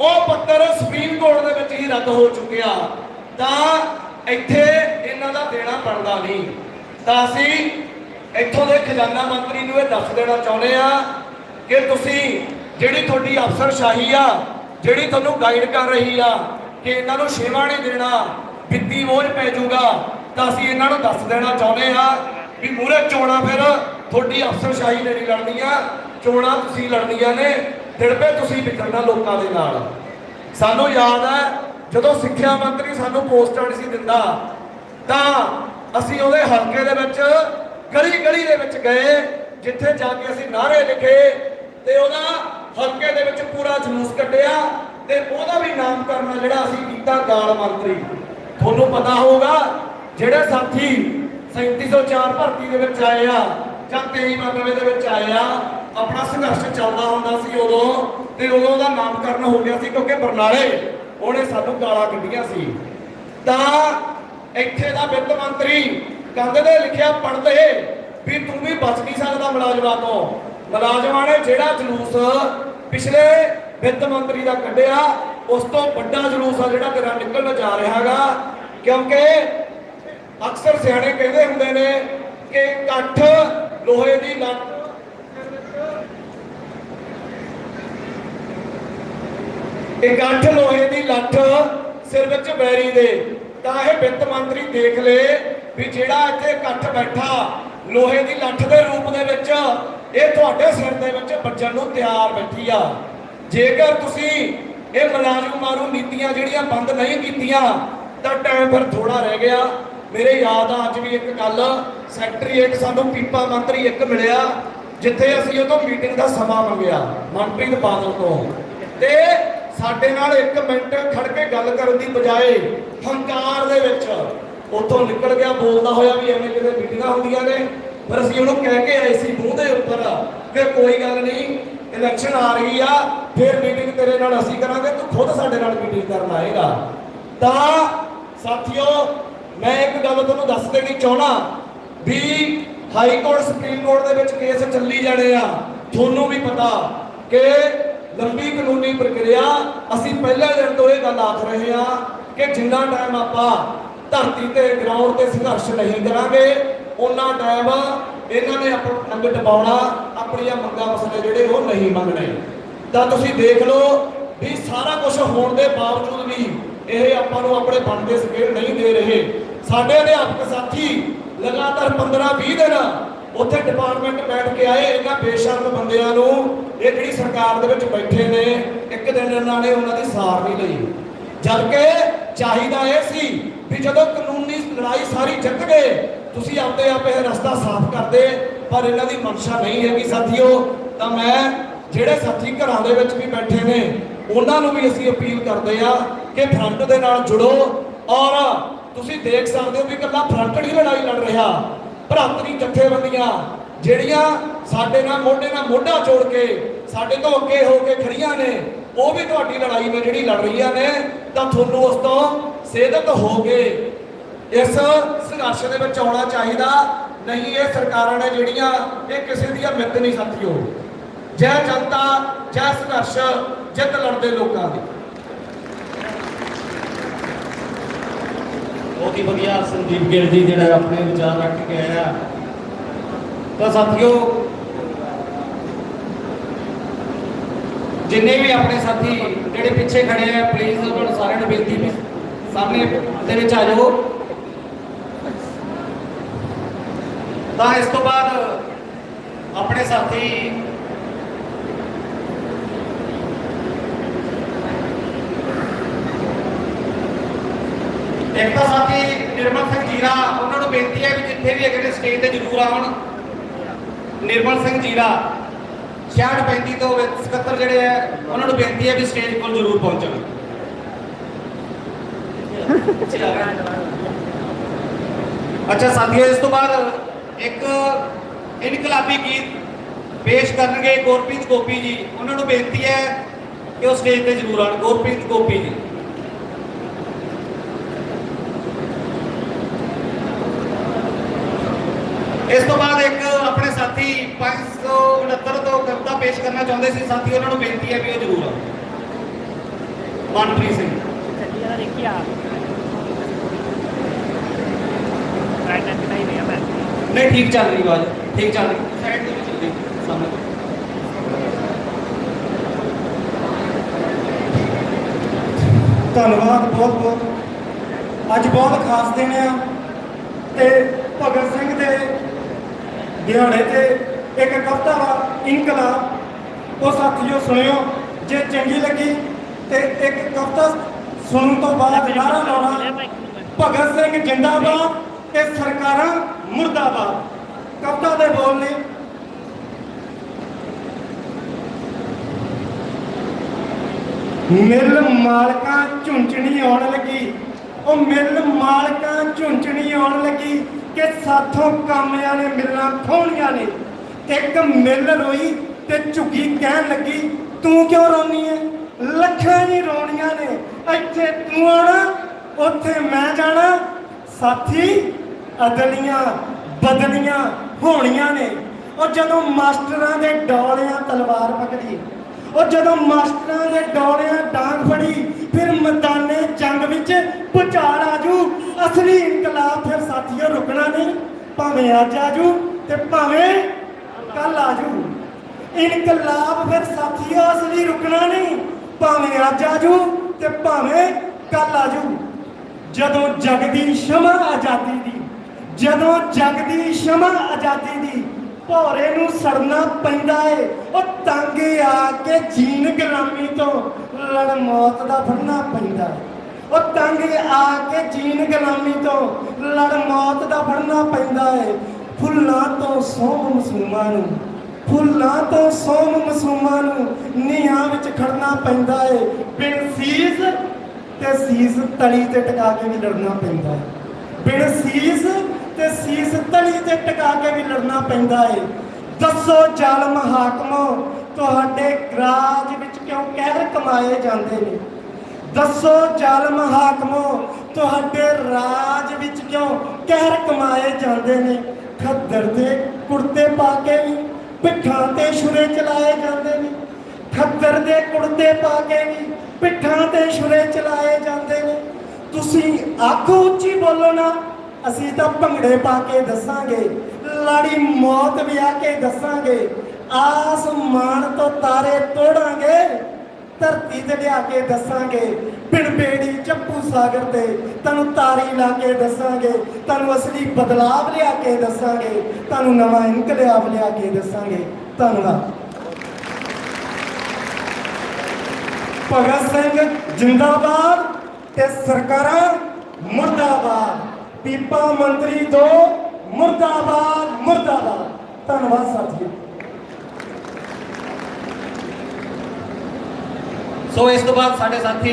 ਉਹ ਪੱਤਰ supreme court ਦੇ ਵਿੱਚ ਹੀ ਰੱਦ ਹੋ ਚੁੱਕਿਆ। ਤਾਂ ਇੱਥੇ ਇਹਨਾਂ ਦਾ ਦੇਣਾ ਬਣਦਾ ਨਹੀਂ। ਤਾਂ ਅਸੀਂ ਇੱਥੋਂ ਦੇ ਖਜ਼ਾਨਾ ਮੰਤਰੀ ਨੂੰ ਇਹ ਦੱਸ ਦੇਣਾ ਚਾਹੁੰਦੇ ਆ ਕਿ ਤੁਸੀਂ ਜਿਹੜੀ ਤੁਹਾਡੀ ਅਫਸਰਸ਼ਾਹੀ ਆ, ਜਿਹੜੀ ਤੁਹਾਨੂੰ ਗਾਈਡ ਕਰ ਰਹੀ ਆ, ਕਿ ਇਹਨਾਂ ਨੂੰ ਸੇਵਾ ਨਹੀਂ ਦੇਣਾ, ਵਿੱਤੀ ਬੋਝ ਪੈ ਜਾਊਗਾ, ਤਾਂ ਅਸੀਂ ਇਹਨਾਂ ਨੂੰ ਦੱਸ ਦੇਣਾ ਚਾਹੁੰਦੇ ਆ ਵੀ ਮੂਰੇ ਚੋਣਾ ਫਿਰ ਤੁਹਾਡੀ ਅਫਸਰਸ਼ਾਹੀ ਨੇ ਨਹੀਂ ਲੜਨੀਆਂ ਚੋਣਾ ਤੁਸੀਂ ਲੜਨੀਆਂ ਨੇ ਦਿੜਪੇ ਤੁਸੀਂ ਵਿਚਰਨਾ ਲੋਕਾਂ ਦੇ ਨਾਲ। ਸਾਨੂੰ ਯਾਦ ਹੈ, ਜਦੋਂ ਸਿੱਖਿਆ ਮੰਤਰੀ ਸਾਨੂੰ ਪੋਸਟਾਂ ਸੀ ਦਿੰਦਾ, ਤਾਂ ਅਸੀਂ ਉਹਦੇ ਹਲਕੇ ਦੇ ਵਿੱਚ ਗਲੀ ਗਲੀ ਦੇ ਵਿੱਚ ਗਏ, ਜਿੱਥੇ ਜਾ ਕੇ ਅਸੀਂ ਨਾਅਰੇ ਲਿਖੇ ਤੇ ਉਹਦਾ ਹਲਕੇ ਦੇ ਵਿੱਚ ਪੂਰਾ ਜਲੂਸ ਕੱਢਿਆ ਤੇ ਉਹਦਾ ਵੀ ਨਾਮਕਰਨ ਜਿਹੜਾ ਅਸੀਂ ਕੀਤਾ ਗਾਲ ਮੰਤਰੀ। ਤੁਹਾਨੂੰ ਪਤਾ ਹੋਊਗਾ, ਜਿਹੜੇ ਸਾਥੀ 3704 ਭਰਤੀ ਦੇ ਵਿੱਚ ਆਏ ਆ ਜਾਂ 2392 ਦੇ ਵਿੱਚ ਆਏ ਆ ਆਪਣਾ ਸੰਘਰਸ਼ ਚੱਲਦਾ ਹੁੰਦਾ ਸੀ ਉਦੋਂ ਤੇ ਉਦੋਂ ਦਾ ਨਾਮਕਰਨ ਹੋ ਗਿਆ ਸੀ ਕਿਉਂਕਿ ਬਰਨਾਲੇ ਉਹਨੇ ਸਾਨੂੰ ਗਾਲਾਂ ਕੱਢੀਆਂ ਸੀ। ਤਾਂ ਇੱਥੇ ਦਾ ਵਿੱਤ ਮੰਤਰੀ ਕੰਧ ਤੇ ਲਿਖਿਆ ਪੜਦੇ ਵੀ ਤੂੰ ਵੀ ਬਚ ਨਹੀਂ ਸਕਦਾ ਮੁਲਾਜ਼ਮਾਂ ਤੋਂ। ਮੁਲਾਜ਼ਮਾਂ ਨੇ ਜਿਹੜਾ ਜਲੂਸ ਪਿਛਲੇ ਵਿੱਤ ਮੰਤਰੀ ਦਾ ਕੱਢਿਆ, ਉਸ ਤੋਂ ਵੱਡਾ ਜਲੂਸ ਆ ਜਿਹੜਾ ਤੇਰਾ ਨਿਕਲਣ ਜਾ ਰਿਹਾਗਾ ਕਿਉਂਕਿ ਅਕਸਰ ਸਿਆਣੇ ਕਹਿੰਦੇ ਹੁੰਦੇ ਨੇ ਕਿ ਇਕੱਠ ਲੋਹੇ ਦੀ ਲੱਤ ਇਕੱਠ ਲੋਹੇ ਦੀ ਲੱਠ ਸਿਰ ਵਿੱਚ ਬੈਰੀ ਦੇ। ਤਾਂ ਇਹ ਵਿੱਤ ਮੰਤਰੀ ਦੇਖ ਲੇ ਵੀ ਜਿਹੜਾ ਇੱਥੇ ਇਕੱਠ ਬੈਠਾ ਲੋਹੇ ਦੀ ਲੱਠ ਦੇ ਰੂਪ ਦੇ ਵਿੱਚ, ਇਹ ਤੁਹਾਡੇ ਸਿਰ ਦੇ ਵਿੱਚ ਵੱਜਣ ਨੂੰ ਤਿਆਰ ਬੈਠੀ ਆ। ਜੇਕਰ ਤੁਸੀਂ ਇਹ ਮਲਾਜਮ ਮਾਰੂ ਨੀਤੀਆਂ ਜਿਹੜੀਆਂ ਬੰਦ ਨਹੀਂ ਕੀਤੀਆਂ, ਤਾਂ ਟਾਈਮ ਫਿਰ ਥੋੜਾ ਰਹਿ ਗਿਆ। ਮੇਰੇ ਯਾਦ ਆ ਅੱਜ ਵੀ ਇੱਕ ਗੱਲ ਸੈਕਟਰੀ ਇੱਕ ਸਾਨੂੰ ਪੀਪਾ ਮੰਤਰੀ ਇੱਕ ਮਿਲਿਆ, ਜਿੱਥੇ ਅਸੀਂ ਉਹ ਤੋਂ ਮੀਟਿੰਗ ਦਾ ਸਮਾਂ ਮੰਗਿਆ, ਮਨਪ੍ਰੀਤ ਬਾਦਲ ਤੋਂ। ਤੇ ਸਾਡੇ ਨਾਲ ਇੱਕ ਮਿੰਟ ਖੜ ਕੇ ਗੱਲ ਕਰਨ ਦੀ ਬਜਾਏ ਹੰਕਾਰ ਦੇ ਵਿੱਚ ਉੱਥੋਂ ਨਿਕਲ ਗਿਆ, ਬੋਲਦਾ ਹੋਇਆ ਵੀ ਐਵੇਂ ਕਿਤੇ ਮੀਟਿੰਗਾਂ ਹੁੰਦੀਆਂ ਨੇ, ਪਰ ਅਸੀਂ ਉਹਨੂੰ ਕਹਿ ਕੇ ਆਏ ਸੀ ਮੂੰਹ ਦੇ ਉੱਪਰ ਕਿ ਕੋਈ ਗੱਲ ਨਹੀਂ ਇਲੈਕਸ਼ਨ ਆ ਰਹੀ ਆ, ਫਿਰ ਮੀਟਿੰਗ ਤੇਰੇ ਨਾਲ ਅਸੀਂ ਕਰਾਂਗੇ, ਤੂੰ ਖੁਦ ਸਾਡੇ ਨਾਲ ਮੀਟਿੰਗ ਕਰਨ ਆਏਗਾ। ਤਾਂ ਸਾਥੀਓ, ਮੈਂ ਇੱਕ ਗੱਲ ਤੁਹਾਨੂੰ ਦੱਸ ਦੇਣੀ ਚਾਹਣਾ ਵੀ ਹਾਈ ਕੋਰਟ ਸੁਪਰੀਮ ਕੋਰਟ ਦੇ ਵਿੱਚ ਕੇਸ ਚੱਲੀ ਜਾਣੇ ਆ, ਤੁਹਾਨੂੰ ਵੀ ਪਤਾ ਕਿ ਲੰਬੀ ਕਾਨੂੰਨੀ ਪ੍ਰਕਿਰਿਆ, ਅਸੀਂ ਪਹਿਲੇ ਦਿਨ ਤੋਂ ਇਹ ਗੱਲ ਆਖ ਰਹੇ ਆ ਕਿ ਜਿੰਨਾ ਟਾਈਮ ਆਪਾਂ ਧਰਤੀ ਤੇ ਗਰਾਊਂਡ ਤੇ ਸੰਘਰਸ਼ ਨਹੀਂ ਕਰਾਂਗੇ ਉਹਨਾਂ ਟਾਈਮ ਇਹਨਾਂ ਨੇ ਆਪਣਾ ਅੰਗ ਟਪਾਉਣਾ, ਆਪਣੀਆਂ ਮੰਗਾਂ ਮਸਲੇ ਜਿਹੜੇ ਉਹ ਨਹੀਂ ਮੰਗਣੇ। ਤਾਂ ਤੁਸੀਂ ਦੇਖ ਲਓ ਵੀ ਸਾਰਾ ਕੁਝ ਹੋਣ ਦੇ ਬਾਵਜੂਦ ਵੀ ਇਹ ਆਪਾਂ ਨੂੰ ਆਪਣੇ ਬਣਦੇ ਸਕੇਲ ਨਹੀਂ ਦੇ ਰਹੇ। ਸਾਡੇ ਅਧਿਆਪਕ ਸਾਥੀ ਲਗਾਤਾਰ 15-20 ਦਿਨ ਉੱਥੇ ਡਿਪਾਰਟਮੈਂਟ ਬੈਠ ਕੇ ਆਏ, ਇਹਨਾਂ ਬੇਸ਼ਰਮ ਬੰਦਿਆਂ ਨੂੰ ਇਹ ਜਿਹੜੀ ਸਰਕਾਰ ਦੇ ਵਿੱਚ ਬੈਠੇ ਨੇ, ਇੱਕ ਦਿਨ ਇਹਨਾਂ ਨੇ ਉਹਨਾਂ ਦੀ ਸਾਰ ਨਹੀਂ ਲਈ। ਜਦ ਕਿ ਚਾਹੀਦਾ ਇਹ ਸੀ ਵੀ ਜਦੋਂ ਕਾਨੂੰਨੀ ਲੜਾਈ ਸਾਰੀ ਜਿੱਤ ਗਏ, ਤੁਸੀਂ ਆਪਦੇ ਆਪ ਇਹ ਰਸਤਾ ਸਾਫ਼ ਕਰਦੇ, ਪਰ ਇਹਨਾਂ ਦੀ ਮਨਸ਼ਾ ਨਹੀਂ ਹੈਗੀ ਸਾਥੀਓ। ਤਾਂ ਮੈਂ ਜਿਹੜੇ ਸਾਥੀ ਘਰਾਂ ਦੇ ਵਿੱਚ ਵੀ ਬੈਠੇ ਨੇ, ਉਹਨਾਂ ਨੂੰ ਵੀ ਅਸੀਂ ਅਪੀਲ ਕਰਦੇ ਆ ਕਿ ਫਰੰਟ ਦੇ ਨਾਲ ਜੁੜੋ। ਔਰ ਤੁਸੀਂ ਦੇਖ ਸਕਦੇ ਹੋ ਵੀ ਇਕੱਲਾ ਫਰੰਟ ਨਹੀਂ ਲੜਾਈ ਲੜ ਰਿਹਾ ਭਰਾਤਰੀ ਜਥੇਬੰਦੀਆਂ, ਜਿਹੜੀਆਂ ਸਾਡੇ ਨਾਲ ਮੋਢੇ ਨਾਲ ਮੋਢਾ ਜੋੜ ਕੇ ਸਾਡੇ ਤੋਂ ਅੱਗੇ ਹੋ ਕੇ ਖੜੀਆਂ ਨੇ, ਉਹ ਵੀ ਤੁਹਾਡੀ ਲੜਾਈ ਨੇ ਜਿਹੜੀ ਲੜ ਰਹੀਆਂ ਨੇ, ਤਾਂ ਤੁਹਾਨੂੰ ਉਸ ਤੋਂ ਸੇਧਤ ਹੋ ਕੇ ਇਸ ਸੰਘਰਸ਼ ਦੇ ਵਿੱਚ ਆਉਣਾ ਚਾਹੀਦਾ। ਨਹੀਂ, ਇਹ ਸਰਕਾਰਾਂ ਨੇ ਜਿਹੜੀਆਂ, ਇਹ ਕਿਸੇ ਦੀਆਂ ਮਿੱਤ ਨਹੀਂ, ਸਾਥੀਓ। ਜੈ ਜਨਤਾ, ਜੈ ਸੰਘਰਸ਼, ਜਿੱਤ ਲੜਦੇ ਲੋਕਾਂ ਦੀ। ਬਹੁਤ ਹੀ ਵਧੀਆ ਸੰਦੀਪ ਗਿੱਲ ਜੀ ਜਿਹੜਾ ਆਪਣੇ ਵਿਚਾਰ ਰੱਖ ਕੇ ਆਇਆ। ਤਾਂ ਸਾਥੀਓ, ਜਿੰਨੇ ਵੀ ਆਪਣੇ ਸਾਥੀ ਜਿਹੜੇ ਪਿੱਛੇ ਖੜੇ ਆ ਪਲੀਜ਼ ਉਹਨਾਂ ਨੂੰ ਸਾਰਿਆਂ ਨੂੰ ਬੇਨਤੀ ਵੀ ਸਾਹਮਣੇ ਦੇ ਵਿੱਚ ਆ ਜਾਓ। ਤਾਂ ਇਸ ਤੋਂ ਬਾਅਦ ਆਪਣੇ ਸਾਥੀ ਇੱਕ ਤਾਂ ਸਾਥੀ ਨਿਰਮਲ ਸਿੰਘ ਜੀਰਾ, ਉਹਨਾਂ ਨੂੰ ਬੇਨਤੀ ਹੈ ਵੀ ਜਿੱਥੇ ਵੀ ਹੈਗੇ ਨੇ ਸਟੇਜ ਤੇ ਜ਼ਰੂਰ ਆਉਣ, ਨਿਰਮਲ ਸਿੰਘ ਜੀਰਾ 6635 ਤੋਂ ਵਿੱਚ ਸਕੱਤਰ ਜਿਹੜੇ ਹੈ, ਉਹਨਾਂ ਨੂੰ ਬੇਨਤੀ ਹੈ ਵੀ ਸਟੇਜ ਕੋਲ ਜ਼ਰੂਰ ਪਹੁੰਚਣ। ਅੱਛਾ ਸਾਥੀਓ, ਇਸ ਤੋਂ ਬਾਅਦ ਇੱਕ ਇਨਕਲਾਬੀ ਗੀਤ ਪੇਸ਼ ਕਰਨਗੇ ਗੁਰਪ੍ਰੀਤ ਗੋਪੀ ਜੀ। ਉਹਨਾਂ ਨੂੰ ਬੇਨਤੀ ਹੈ ਕਿ ਉਹ ਸਟੇਜ ਤੇ ਜ਼ਰੂਰ ਆਉਣ, ਗੁਰਪ੍ਰੀਤ ਗੋਪੀ ਜੀ। ਇਸ ਤੋਂ ਬਾਅਦ ਇੱਕ ਆਪਣੇ ਸਾਥੀ 569 ਤੋਂ ਕਵਿਤਾ ਪੇਸ਼ ਕਰਨਾ ਚਾਹੁੰਦੇ ਸੀ। ਸਾਥੀ, ਉਹਨਾਂ ਨੂੰ ਬੇਨਤੀ ਹੈ ਵੀ ਉਹ ਜ਼ਰੂਰ ਆਉਣ ਮਨਪ੍ਰੀਤ ਸਿੰਘ। ਚੱਲੀ ਵਾਲਾ ਦੇਖੀ ਨਹੀਂ, ਠੀਕ ਚੱਲ ਰਹੀ ਆਵਾਜ਼। ਠੀਕ ਚੱਲ ਰਹੀ। ਸਾਈਡ ਦੇ ਵਿੱਚ ਸਾਹਮਣੇ। ਧੰਨਵਾਦ ਬਹੁਤ ਬਹੁਤ। ਅੱਜ ਬਹੁਤ ਖਾਸ ਦਿਨ ਆ। ਤੇ ਭਗਤ ਸਿੰਘ ਦੇ ਦਿਹਾੜੇ ਤੇ ਇੱਕ ਕਵਿਤਾ ਵਾ ਇਨਕਲਾਬ ਉਹ ਸਾਥੀਓ ਸੁਣਿਓ ਜੇ ਚੰਗੀ ਲੱਗੀ ਤੇ ਇੱਕ ਕਵਿਤਾ ਸੁਣਨ ਤੋਂ ਬਾਅਦ ਨਾਰਾ ਲਾਉਣਾ। ਭਗਤ ਸਿੰਘ ਜਿੰਦਾਬਾਦ ਤੇ ਸਰਕਾਰਾਂ ਮੁਰਦਾਬਾਦ। ਕਵਿਤਾ ਦੇ ਬੋਲ ਨੇ। ਮਿਲ ਮਾਲਕਾਂ ਝੁੰਝਣੀ ਆਉਣ ਲੱਗੀ। ਉਹ ਮਿਲ ਮਾਲਕਾਂ ਝੁੰਝਣੀ ਆਉਣ ਲੱਗੀ। ਕਿ ਸਾਥੋਂ ਕਾਮਿਆਂ ਨੇ ਮਿਲਣਾ ਖੋਣੀਆਂ ਨੇ ਇੱਕ ਮਿਲ ਰੋਈ ਤੇ ਝੁੱਗੀ ਕਹਿਣ ਲੱਗੀ, ਤੂੰ ਕਿਉਂ ਰੋਣੀ ਐ? ਲੱਖਾਂ ਹੀ ਰੋਣੀਆਂ ਨੇ, ਇੱਥੇ ਤੂੰ ਆਣਾ ਉੱਥੇ ਮੈਂ ਜਾਣਾ। ਸਾਥੀ, ਅਦਲੀਆਂ ਬਦਲੀਆਂ ਹੋਣੀਆਂ ਨੇ। ਉਹ ਜਦੋਂ ਮਾਸਟਰਾਂ ਦੇ ਡੋਲਿਆਂ ਤਲਵਾਰ ਪਕੜੀ, ਉਹ ਜਦੋਂ ਮਾਸਟਰਾਂ ਦੇ ਡੌਲਿਆਂ ਡਾਂਗ ਫੜੀ, ਫਿਰ ਮੈਦਾਨੇ ਜੰਗ ਵਿੱਚ ਪੁਚਾਲ ਆਜੂ ਅਸਲੀ ਇਨਕਲਾਬ ਫਿਰ ਸਾਥੀਓ ਰੁਕਣਾ ਨਹੀਂ, ਭਾਵੇਂ ਅੱਜ ਆਜੂ ਤੇ ਭਾਵੇਂ ਕੱਲ ਆਜੂ। ਇਨਕਲਾਬ ਫਿਰ ਸਾਥੀਓ ਅਸਲੀ ਰੁਕਣਾ ਨਹੀਂ, ਭਾਵੇਂ ਅੱਜ ਆਜੂ ਤੇ ਭਾਵੇਂ ਕੱਲ ਆਜੂ। ਜਦੋਂ ਜਗ ਦੀ ਸ਼ਮਾ ਆਜ਼ਾਦੀ ਦੀ, ਜਦੋਂ ਜਗਦੀ ਸ਼ਮਾ ਆਜ਼ਾਦੀ ਦੀ ਭੋਰੇ ਨੂੰ ਸੜਨਾ ਪੈਂਦਾ ਏ, ਉਹ ਤੰਗ ਆ ਕੇ ਜੀਨ ਗੁਲਾਮੀ ਤੋਂ ਲੜ ਮੌਤ ਦਾ ਫੜਨਾ ਪੈਂਦਾ ਏ। ਉਹ ਤੰਗ ਆ ਕੇ ਜੀਨ ਗੁਲਾਮੀ ਤੋਂ। ਲੜ ਮੌਤ ਦਾ ਫੜਨਾ ਪੈਂਦਾ ਏ। ਫੁੱਲਾਂ ਤੋਂ ਸੋਮ ਮਸੂਮਾਂ ਨੂੰ। ਫੁੱਲਾਂ ਤੋਂ ਸੋਮ ਮਸੂਮਾਂ ਨੂੰ ਨੀਹਾਂ ਵਿੱਚ ਖੜਨਾ ਪੈਂਦਾ ਏ। ਬਿਨ ਸੀਸ ਤੇ ਸੀਸ ਤਲੀ ਤੇ ਟਿਕਾ ਕੇ ਵੀ ਲੜਨਾ ਪੈਂਦਾ ਹੈ ਬਿਨ ਸੀਸ ਤੇ ਸੀਸ ਤਲੀ ਤੇ ਟਿਕਾ ਕੇ ਵੀ ਲੜਨਾ ਪੈਂਦਾ ਏ। ਦੱਸੋ ਜ਼ਾਲਮ ਹਾਕਮੋ, ਤੁਹਾਡੇ ਰਾਜ ਵਿੱਚ ਕਿਉਂ ਕਹਿਰ ਕਮਾਏ ਜਾਂਦੇ ਨੇ? ਦੱਸੋ ਜ਼ਾਲਮ ਹਾਕਮੋ, ਤੁਹਾਡੇ ਰਾਜ ਵਿੱਚ ਕਿਉਂ ਕਹਿਰ ਕਮਾਏ ਜਾਂਦੇ ਨੇ? ਖੱਦਰ ਦੇ ਕੁੜਤੇ ਪਾ ਕੇ ਵੀ, ਪਿੱਠਾਂ ਤੇ ਛੁਰੇ ਚਲਾਏ ਜਾਂਦੇ ਨੇ। ਖੱਦਰ ਦੇ ਕੁੜਤੇ ਪਾ ਕੇ ਵੀ, ਪਿੱਠਾਂ ਤੇ ਛੁਰੇ ਚਲਾਏ ਜਾਂਦੇ ਨੇ। ਤੁਸੀਂ ਆਖੋ ਉੱਚੀ ਬੋਲੋ ਨਾ, ਅਸੀਂ ਤਾਂ ਭੰਗੜੇ ਪਾ ਕੇ ਦੱਸਾਂਗੇ। ਲਾੜੀ ਮੌਤ ਵਿਆਹ ਕੇ ਦੱਸਾਂਗੇ। ਆਸਮਾਨ ਤੋਂ ਤਾਰੇ ਤੋੜਾਂਗੇ। ਧਰਤੀ ਤੇ ਲਿਆ ਕੇ ਦੱਸਾਂਗੇ, ਪਿੰਡ ਬੇੜੀ ਚੱਪੂ ਸਾਗਰ ਤੇ। ਤੁਹਾਨੂੰ ਤਾਰੀ ਲਾ ਕੇ ਦੱਸਾਂਗੇ, ਤੁਹਾਨੂੰ ਅਸਲੀ ਬਦਲਾਵ ਲਿਆ ਕੇ ਦੱਸਾਂਗੇ, ਤੁਹਾਨੂੰ ਨਵਾਂ ਇਨਕਲਾਬ ਲਿਆ ਕੇ ਦੱਸਾਂਗੇ। ਧੰਨਵਾਦ। ਭਗਤ ਸਿੰਘ ਜਿੰਦਾਬਾਦ ਤੇ ਸਰਕਾਰਾਂ ਮੁਰਦਾਬਾਦ। ਪੀਪਾ ਮੰਤਰੀ ਦੋ ਮੁਰਦਾਬਾਦ ਮੁਰਦਾਬਾਦ। ਧੰਨਵਾਦ ਸਾਥੀਓ। ਸੋ ਇਸ ਤੋਂ ਬਾਅਦ ਸਾਡੇ ਸਾਥੀ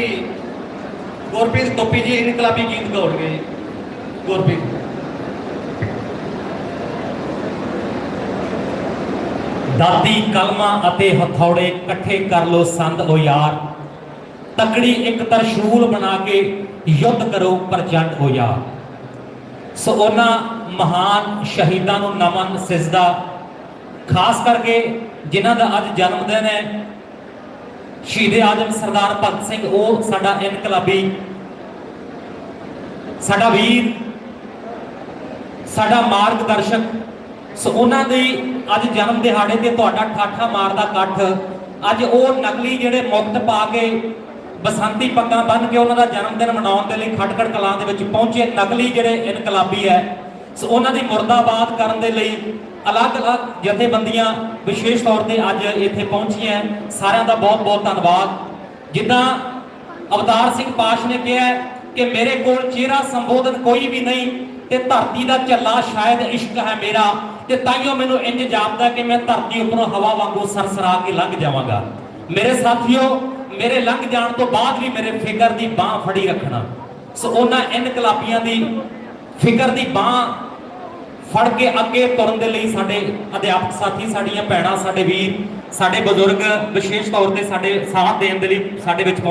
ਗੁਰਪ੍ਰੀਤ ਟੋਪੀ ਜੀ, ਇਨਕਲਾਬੀ ਗੀਤ ਗਾਉਣਗੇ। ਗੁਰਪ੍ਰੀਤ। ਦਾਦੀ ਕਲਮਾਂ ਅਤੇ ਹਥੌੜੇ ਇਕੱਠੇ ਕਰ ਲੋ ਸੰਦ ਓ ਯਾਰ। ਤਕੜੀ ਇੱਕ ਤਰਸ਼ੂਲ ਬਣਾ ਕੇ ਯੁੱਧ ਕਰੋ ਪ੍ਰਚੰਡ ਓ ਯਾਰ। ਸੋ ਉਹਨਾਂ ਮਹਾਨ ਸ਼ਹੀਦਾਂ ਨੂੰ ਨਮਨ ਸਿਜਦਾ, ਖਾਸ ਕਰਕੇ ਜਿਨ੍ਹਾਂ ਦਾ ਅੱਜ ਜਨਮ ਦਿਨ ਹੈ ਸ਼ਹੀਦ ਆਜਮ ਸਰਦਾਰ ਭਗਤ ਸਿੰਘ, ਉਹ ਸਾਡਾ ਇਨਕਲਾਬੀ, ਸਾਡਾ ਵੀਰ, ਸਾਡਾ ਮਾਰਗਦਰਸ਼ਕ। ਸੋ ਉਹਨਾਂ ਦੀ ਅੱਜ ਜਨਮ ਦਿਹਾੜੇ ਤੇ ਤੁਹਾਡਾ ਠਾਠਾ ਮਾਰਦਾ ਇਕੱਠ। ਅੱਜ ਉਹ ਨਕਲੀ ਜਿਹੜੇ ਮੁਕਤ ਪਾ ਕੇ ਬਸੰਤੀ ਪੱਗਾਂ ਬੰਨ੍ਹ ਕੇ ਉਹਨਾਂ ਦਾ ਜਨਮ ਦਿਨ ਮਨਾਉਣ ਦੇ ਲਈ ਖਟਕੜ ਕਲਾਂ ਦੇ ਵਿੱਚ ਪਹੁੰਚੇ, ਨਕਲੀ ਜਿਹੜੇ ਇਨਕਲਾਬੀ ਹੈ, ਸੋ ਉਹਨਾਂ ਦੀ ਮੁਰਦਾਬਾਦ ਕਰਨ ਦੇ ਲਈ ਅਲੱਗ-ਅਲੱਗ ਜਥੇਬੰਦੀਆਂ ਵਿਸ਼ੇਸ਼ ਤੌਰ ਤੇ ਅੱਜ ਇੱਥੇ ਪਹੁੰਚੀਆਂ ਸਾਰਿਆਂ ਦਾ ਬਹੁਤ-ਬਹੁਤ ਧੰਨਵਾਦ। ਜਿੱਦਾਂ ਅਵਤਾਰ ਸਿੰਘ ਪਾਸ਼ ਨੇ ਕਿਹਾ ਕਿ ਮੇਰੇ ਕੋਲ ਚਿਹਰਾ ਸੰਬੋਧਨ ਕੋਈ ਵੀ ਨਹੀਂ ਤੇ ਧਰਤੀ ਦਾ ਝੱਲਾ ਸ਼ਾਇਦ ਇਸ਼ਕ ਹੈ ਮੇਰਾ ਤੇ ਤਾਈਓ ਮੈਨੂੰ ਇੰਜ ਜਾਪਦਾ ਕਿ ਮੈਂ ਧਰਤੀ ਉੱਪਰੋਂ ਹਵਾ ਵਾਂਗੂ ਸਰਸਰਾ ਕੇ ਲੰਘ ਜਾਵਾਂਗਾ। ਮੇਰੇ ਸਾਥੀਓ, ਮੇਰੇ ਲੰਘ ਜਾਣ ਤੋਂ ਬਾਅਦ ਵੀ ਮੇਰੇ ਫਿਕਰ ਦੀ ਬਾਹ ਫੜੀ ਰੱਖਣਾ। ਸੋ ਉਹਨਾਂ ਇਨਕਲਾਬੀਆਂ ਦੀ ਫਿਕਰ ਦੀ ਬਾਹ ਫੜ ਕੇ ਅੱਗੇ ਤੁਰਨ ਦੇ ਲਈ ਸਾਡੇ ਅਧਿਆਪਕ ਸਾਥੀ, ਸਾਡੀਆਂ ਭੈਣਾਂ, ਸਾਡੇ ਵੀਰ, ਸਾਡੇ ਬਜ਼ੁਰਗ, ਵਿਸ਼ੇਸ਼ ਤੌਰ ਤੇ ਸਾਡੇ ਸਾਥ ਦੇਣ ਦੇ ਲਈ ਸਾਡੇ ਵਿੱਚ